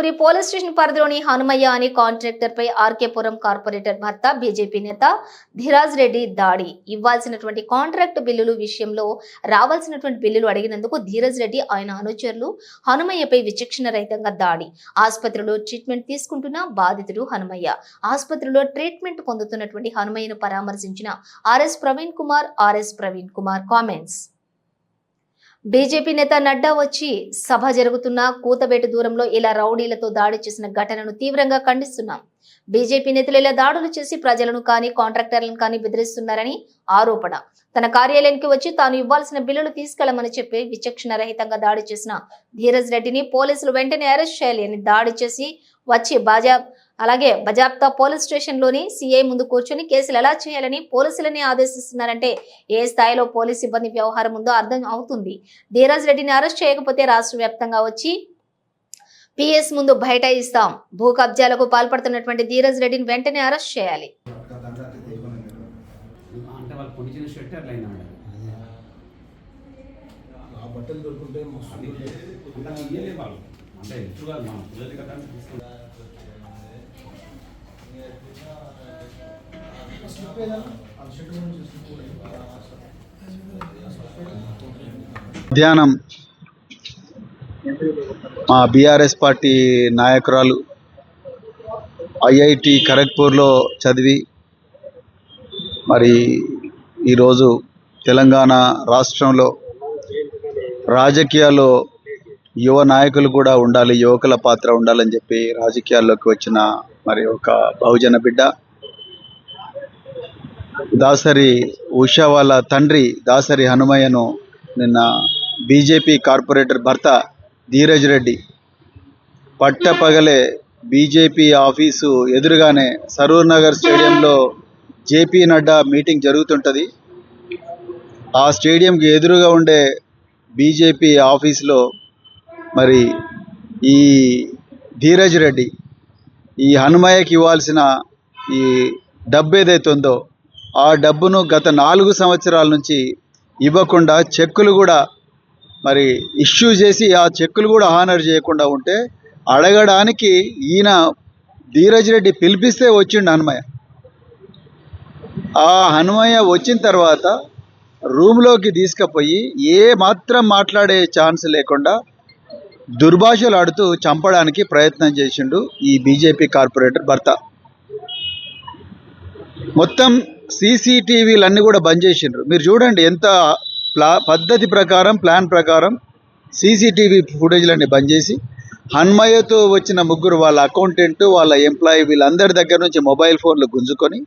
మైదుకూరి police station పరిధిలోని హనుమయ్య అనే contractor పై ఆర్కేపురం కార్పొరేటర్ భర్త బీజేపీ నేత ధిరాజ్ రెడ్డి దాడి. ఇవ్వాల్సినటువంటి కాంట్రాక్ట్ బిల్లులు విషయంలో రావాల్సినటువంటి బిల్లులు అడిగినందుకు ధీరజ్ రెడ్డి ఆయన అనుచరులు హనుమయ్యపై విచక్షణ రహితంగా దాడి. ఆసుపత్రిలో ట్రీట్మెంట్ తీసుకుంటున్న బాధితుడు హనుమయ్య. ఆసుపత్రిలో ట్రీట్మెంట్ పొందుతున్నటువంటి హనుమయ్యను పరామర్శించిన RS Praveen Kumar RS Praveen Kumar. Comments. BJP నేత నడ్డా వచ్చి సభ జరుగుతున్న కూతబేట దూరంలో ఇలా రౌడీలతో దాడి చేసిన ఘటనను తీవ్రంగా ఖండిస్తున్నాం. బీజేపీ నేతలు ఇలా దాడులు చేసి ప్రజలను కానీ కాంట్రాక్టర్లను కానీ బెదిరిస్తున్నారని ఆరోపణ. తన కార్యాలయానికి వచ్చి తాను ఇవ్వాల్సిన బిల్లులు తీసుకెళ్ళమని చెప్పి విచక్షణ రహితంగా దాడి చేసిన ధీరజ్ రెడ్డిని పోలీసులు వెంటనే అరెస్ట్ చేయాలి అని దాడి చేసి వచ్చి బాజా అలాగే బజాప్తా పోలీస్ స్టేషన్లోని సీఐ ముందు కూర్చొని కేసులు ఎలా చేయాలని పోలీసులని ఆదేశిస్తున్నారంటే ఏ స్థాయిలో పోలీస్ సిబ్బంది వ్యవహారం ఉందో అర్థం అవుతుంది. ధీరజ్ రెడ్డిని అరెస్ట్ చేయకపోతే రాష్ట్ర వ్యాప్తంగా వచ్చి పిఎస్ ముందు బైఠాయిస్తాం. భూ కబ్జాలకు పాల్పడుతున్నటువంటి ధీరజ్ రెడ్డిని వెంటనే అరెస్ట్ చేయాలి. అంటే ఆ బట్టలు దొరుకుంటే ఇయ్యలే వాళ్ళు. మన పిల్లలు కదా మధ్యాహ్నం మా బీఆర్ఎస్ పార్టీ నాయకురాలు ఐఐటి ఖరగ్పూర్లో చదివి మరి ఈరోజు తెలంగాణ రాష్ట్రంలో రాజకీయాల్లో యువ నాయకులు కూడా ఉండాలి యువకుల పాత్ర ఉండాలని చెప్పి రాజకీయాల్లోకి వచ్చిన మరి ఒక బహుజన బిడ్డ. దాసరి ఉషా వాళ్ళ తండ్రి దాసరి హనుమయ్యను నిన్న బీజేపీ కార్పొరేటర్ భర్త ధీరజ్ రెడ్డి పట్టపగలే బీజేపీ ఆఫీసు ఎదురుగానే సరూర్ నగర్ స్టేడియంలో జేపీ నడ్డా మీటింగ్ జరుగుతుంటుంది. ఆ స్టేడియంకి ఎదురుగా ఉండే బీజేపీ ఆఫీస్లో మరి ఈ ధీరజ్ రెడ్డి ఈ హనుమయ్యకి ఇవ్వాల్సిన ఈ డబ్బు ఏదైతే ఉందో ఆ డబ్బును గత నాలుగు సంవత్సరాల నుంచి ఇవ్వకుండా చెక్కులు కూడా మరి ఇష్యూ చేసి ఆ చెక్కులు కూడా హానర్ చేయకుండా ఉంటే అడగడానికి ఈయన ధీరజ్ రెడ్డి పిలిపిస్తే వచ్చిండు హనుమయ్య. ఆ హనుమయ్య వచ్చిన తర్వాత రూమ్లోకి తీసుకుపోయి ఏ మాత్రం మాట్లాడే ఛాన్స్ లేకుండా దుర్భాషలు ఆడుతూ చంపడానికి ప్రయత్నం చేసిండు ఈ బీజేపీ కార్పొరేటర్ భర్త. మొత్తం సీసీటీవీలన్నీ కూడా బంద్ చేసిండ్రు. మీరు చూడండి ఎంత ప్లా పద్ధతి ప్రకారం ప్లాన్ ప్రకారం సీసీటీవీ ఫుటేజ్లన్నీ బంద్ చేసి హన్మయ్యతో వచ్చిన ముగ్గురు వాళ్ళ అకౌంటెంట్ వాళ్ళ ఎంప్లాయీ వీళ్ళందరి దగ్గర నుంచి మొబైల్ ఫోన్లు గుంజుకొని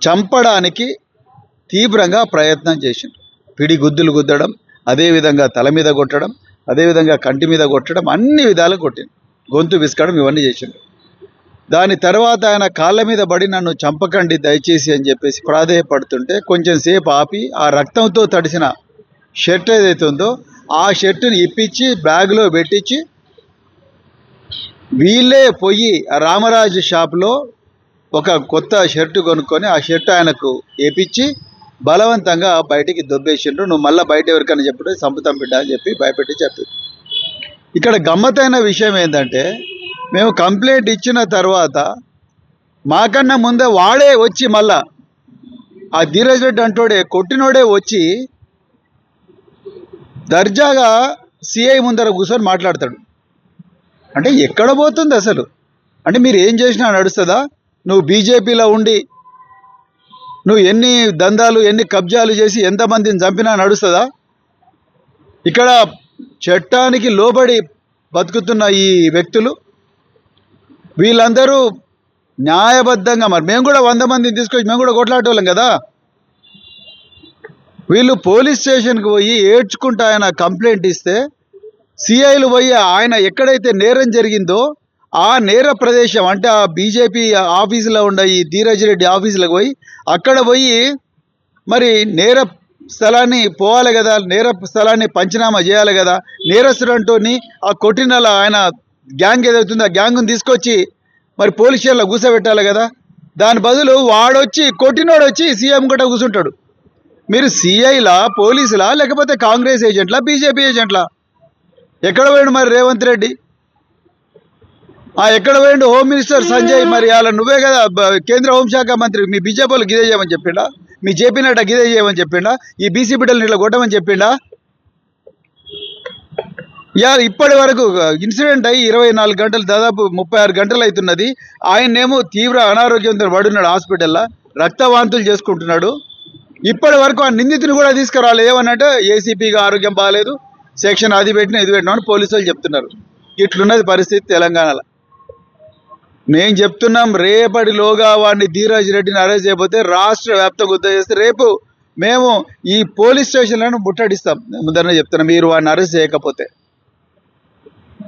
చంపడానికి తీవ్రంగా ప్రయత్నం చేసిండ్రు. పిడి గుద్దులు గుద్దడం అదేవిధంగా తల మీద కొట్టడం అదేవిధంగా కంటి మీద కొట్టడం అన్ని విధాలు కొట్టింది గొంతు విసుకడం ఇవన్నీ చేసిండ్రు. దాని తర్వాత ఆయన కాళ్ళ మీద పడి నన్ను చంపకండి దయచేసి అని చెప్పేసి ప్రాధేయపడుతుంటే కొంచెం సేపు ఆపి ఆ రక్తంతో తడిసిన షర్ట్ ఏదైతే ఉందో ఆ షర్టుని ఇప్పించి బ్యాగ్లో పెట్టించి వీళ్ళే పోయి రామరాజు షాప్లో ఒక కొత్త షర్టు కొనుక్కొని ఆ షర్ట్ ఆయనకు వేపించి బలవంతంగా బయటికి దొబ్బేసిండ్రు. నువ్వు మళ్ళీ బయట ఎవరికైనా చెప్పడం సంపుతం బిడ్డ అని చెప్పి భయపెట్టి చెప్పి. ఇక్కడ గమ్మతైన విషయం ఏంటంటే మేము కంప్లైంట్ ఇచ్చిన తర్వాత మాకన్నా ముందే వాడే వచ్చి మళ్ళా ఆ ధీరజ్ రెడ్డి అంటోడే కొట్టినోడే వచ్చి దర్జాగా సిఐ ముందర కూర్చొని మాట్లాడతాడు. అంటే ఎక్కడ పోతుంది అసలు? అంటే మీరు ఏం చేసినా నడుస్తుందా? నువ్వు బీజేపీలో ఉండి నువ్వు ఎన్ని దందాలు ఎన్ని కబ్జాలు చేసి ఎంతమందిని చంపినా నడుస్తుందా? ఇక్కడ చట్టానికి లోబడి బతుకుతున్న ఈ వ్యక్తులు వీళ్ళందరూ న్యాయబద్ధంగా మరి. మేము కూడా వంద మందిని తీసుకొచ్చి మేము కూడా కొట్లాడేవాళ్ళం కదా. వీళ్ళు పోలీస్ స్టేషన్కి పోయి ఏడ్చుకుంటూ ఆయన కంప్లైంట్ ఇస్తే సిఐలు పోయి ఆయన ఎక్కడైతే నేరం జరిగిందో ఆ నేర ప్రదేశం అంటే ఆ బీజేపీ ఆఫీసులో ఉండే ఈ ధీరజ్ రెడ్డి ఆఫీసులకు పోయి అక్కడ పోయి మరి నేర స్థలాన్ని పోవాలి కదా నేర స్థలాన్ని పంచనామా చేయాలి కదా నేరస్తుడంటోని ఆ కొట్టినలా ఆయన గ్యాంగ్ ఏదవుతుందో ఆ గ్యాంగ్ని తీసుకొచ్చి మరి పోలీస్ స్టేషన్లో కూర్చోబెట్టాలి కదా. దాని బదులు వాడొచ్చి కొట్టినోడు వచ్చి సీఎం కూడా కూర్చుంటాడు. మీరు సిఐలా పోలీసులా లేకపోతే కాంగ్రెస్ ఏజెంట్లా బీజేపీ ఏజెంట్లా? ఎక్కడ పోయాడు మరి రేవంత్ రెడ్డి? ఆ ఎక్కడ పోయిండు హోమ్ మినిస్టర్ సంజయ్? మరి అలా నువ్వే కదా కేంద్ర హోంశాఖ మంత్రి మీ బీజేపీ గిదే చేయమని చెప్పిండా? మీ జేపీ నడ్డా గిదే చేయమని చెప్పిండా? ఈ బీసీ బిడ్డలు ఇట్లా కొట్టమని చెప్పిండా? యా ఇప్పటి వరకు ఇన్సిడెంట్ అయ్యి ఇరవై నాలుగు గంటలు దాదాపు ముప్పై ఆరు గంటలు అవుతున్నది. ఆయన్నేమో తీవ్ర అనారోగ్యంతో పడున్నాడు హాస్పిటల్లో రక్తవాంతులు చేసుకుంటున్నాడు. ఇప్పటి వరకు ఆ నిందితుని కూడా తీసుకురాలేదు ఏమనంటే ఏసీపీగా ఆరోగ్యం బాగాలేదు సెక్షన్ అది పెట్టిన ఇది పెట్టినా అని పోలీసు వాళ్ళు చెప్తున్నారు. ఇట్లున్నది పరిస్థితి తెలంగాణలో. మేము చెప్తున్నాం రేపటిలోగా వాడిని ధీరాజ్ రెడ్డిని అరెస్ట్ చేయకపోతే రాష్ట్ర వ్యాప్తంగా ఉద్యోగం చేస్తే రేపు మేము ఈ పోలీస్ స్టేషన్లను ముట్టడిస్తాం. ముందరనే చెప్తున్నాం మీరు వాడిని అరెస్ట్ చేయకపోతే.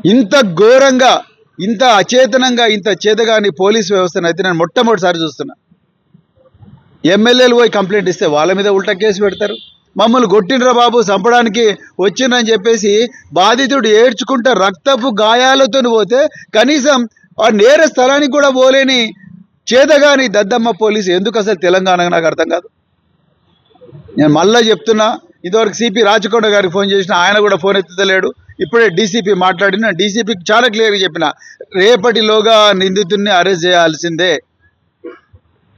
ఇంత ఘోరంగా ఇంత అచేతనంగా ఇంత చేతగాని పోలీస్ వ్యవస్థను అయితే నేను మొట్టమొదటిసారి చూస్తున్నా. ఎమ్మెల్యేలు పోయి కంప్లైంట్ ఇస్తే వాళ్ళ మీద ఉల్టా కేసు పెడతారు. మమ్మల్ని కొట్టినరా బాబు చంపడానికి వచ్చిండ్రని చెప్పేసి బాధితుడు ఏడ్చుకుంటా రక్తపు గాయాలతో పోతే కనీసం ఆ నేర స్థలానికి కూడా పోలేని చేతగాని దద్దమ్మ పోలీసు ఎందుకు అసలు తెలంగాణకు నాకు అర్థం కాదు. నేను మళ్ళా చెప్తున్నా ఇదివరకు సిపి రాచకొండ గారికి ఫోన్ చేసిన ఆయన కూడా ఫోన్ ఎత్తుతలేడు ఇప్పుడే డీసీపీ మాట్లాడిన డీసీపీకి చాలా క్లియర్గా చెప్పిన రేపటిలోగా నిందితుడిని అరెస్ట్ చేయాల్సిందే.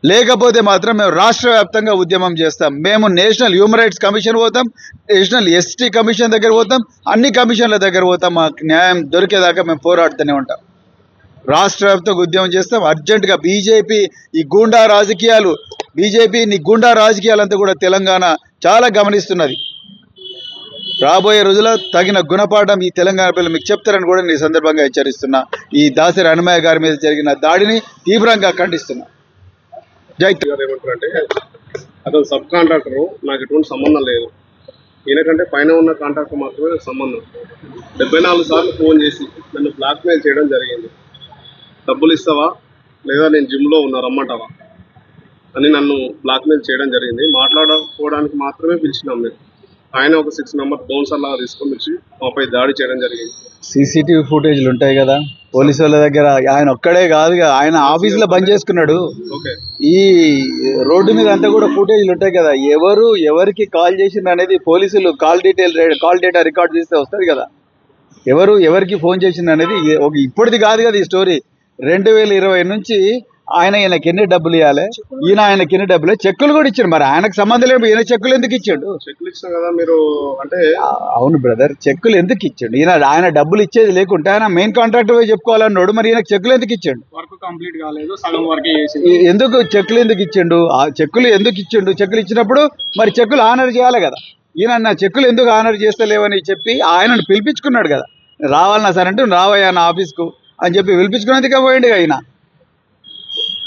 లేకపోతే మాత్రం మేము రాష్ట్ర వ్యాప్తంగా ఉద్యమం చేస్తాం. మేము నేషనల్ హ్యూమన్ రైట్స్ కమిషన్ పోతాం నేషనల్ ఎస్టీ కమిషన్ దగ్గర పోతాం అన్ని కమిషన్ల దగ్గర పోతాం. మాకు న్యాయం దొరికేదాకా మేము పోరాడుతూనే ఉంటాం. రాష్ట్ర వ్యాప్తంగా ఉద్యమం చేస్తాం. అర్జెంటుగా బీజేపీ ఈ గూండా రాజకీయాలు బీజేపీ నీ గుండా రాజకీయాలంతా కూడా తెలంగాణ చాలా గమనిస్తున్నది. రాబోయే రోజుల్లో తగిన గుణపాఠం ఈ తెలంగాణ పిల్లలు మీకు చెప్తారని కూడా నేను సందర్భంగా హెచ్చరిస్తున్నా. ఈ దాసరి హనుమయ్య గారి మీద జరిగిన దాడిని తీవ్రంగా ఖండిస్తున్నా. జై గారు ఏమంటారంటే అతను సబ్ కాంట్రాక్టర్ నాకు ఎటువంటి సంబంధం లేదు. ఎందుకంటే పైన ఉన్న కాంట్రాక్టర్ మాత్రమే నాకు సంబంధం. డెబ్బై నాలుగు సార్లు ఫోన్ చేసి నన్ను బ్లాక్మెయిల్ చేయడం జరిగింది. డబ్బులు ఇస్తావా? లేదా నేను జిమ్లో ఉన్నా రమ్మంటావా? అని నన్ను బ్లాక్మెయిల్ చేయడం జరిగింది. మాట్లాడుకోవడానికి మాత్రమే పిలిచినాం మేము. ఆయన ఒక సిక్స్ మెంబర్ లాగా తీసుకొని వచ్చి మాపై దాడి చేయడం జరిగింది. సీసీటీవీ ఫుటేజ్లు ఉంటాయి కదా. పోలీసు వాళ్ళ దగ్గర ఆయన ఒక్కడే కాదుగా ఆయన ఆఫీసులో బంద్ చేసుకున్నాడు. ఓకే. ఈ రోడ్డు మీద అంతా కూడా ఫుటేజ్లు ఉంటాయి కదా. ఎవరు ఎవరికి కాల్ చేసింది అనేది పోలీసులు call detail call data record చేస్తే వస్తుంది కదా. ఎవరు ఎవరికి ఫోన్ చేసింది అనేది ఇప్పటిది కాదు కదా ఈ స్టోరీ రెండు వేల ఇరవై నుంచి ఆయన ఈయనకి ఎన్ని డబ్బులు ఇవ్వాలి ఈయన ఆయనకి ఎన్ని డబ్బులు చెక్కులు కూడా ఇచ్చాడు మరి. ఆయనకు సంబంధం లేదు ఈయన చెక్కులు ఎందుకు ఇచ్చాడు? చెక్లు ఇచ్చిన కదా మీరు అంటే అవును బ్రదర్ చెక్కులు ఎందుకు ఇచ్చాడు? ఈయన ఆయన డబ్బులు ఇచ్చేది లేకుంటే ఆయన మెయిన్ కాంట్రాక్టర్ పోయి చెప్పుకోవాలన్నాడు మరి ఈయనకు చెక్కులు ఎందుకు ఇచ్చాడు? వర్క్ కంప్లీట్ కాలేదు సగం వరకే ఎందుకు చెక్కులు ఎందుకు ఇచ్చిండు? ఆ చెక్కులు ఎందుకు ఇచ్చిండు? చెక్కులు ఇచ్చినప్పుడు మరి చెక్కులు ఆనర్ చేయాలి కదా. ఈయన నా చెక్కులు ఎందుకు ఆనర్ చేస్తలేవని చెప్పి ఆయనను పిలిపించుకున్నాడు కదా. రావాలన్నా సరే అంటే "నువ్వు రావయ్యా నా ఆఫీస్కు అని చెప్పి పిలిపించుకునేందుకే పోయిండు ఈయన.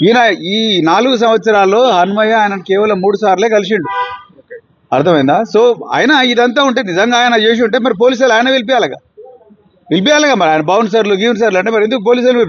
ఈయన ఈ నాలుగు సంవత్సరాల్లో హనుమయ్య ఆయన కేవలం మూడు సార్లే కలిసిండు. అర్థమైందా? సో ఆయన ఇదంతా ఉంటే నిజంగా ఆయన చేసి ఉంటే మరి పోలీసులు ఆయన పిలిపించాలిగా పిలిపించాలిగా మరి ఆయన బౌన్సర్లు గీన్సర్లు అంటే మరి ఎందుకు పోలీసులు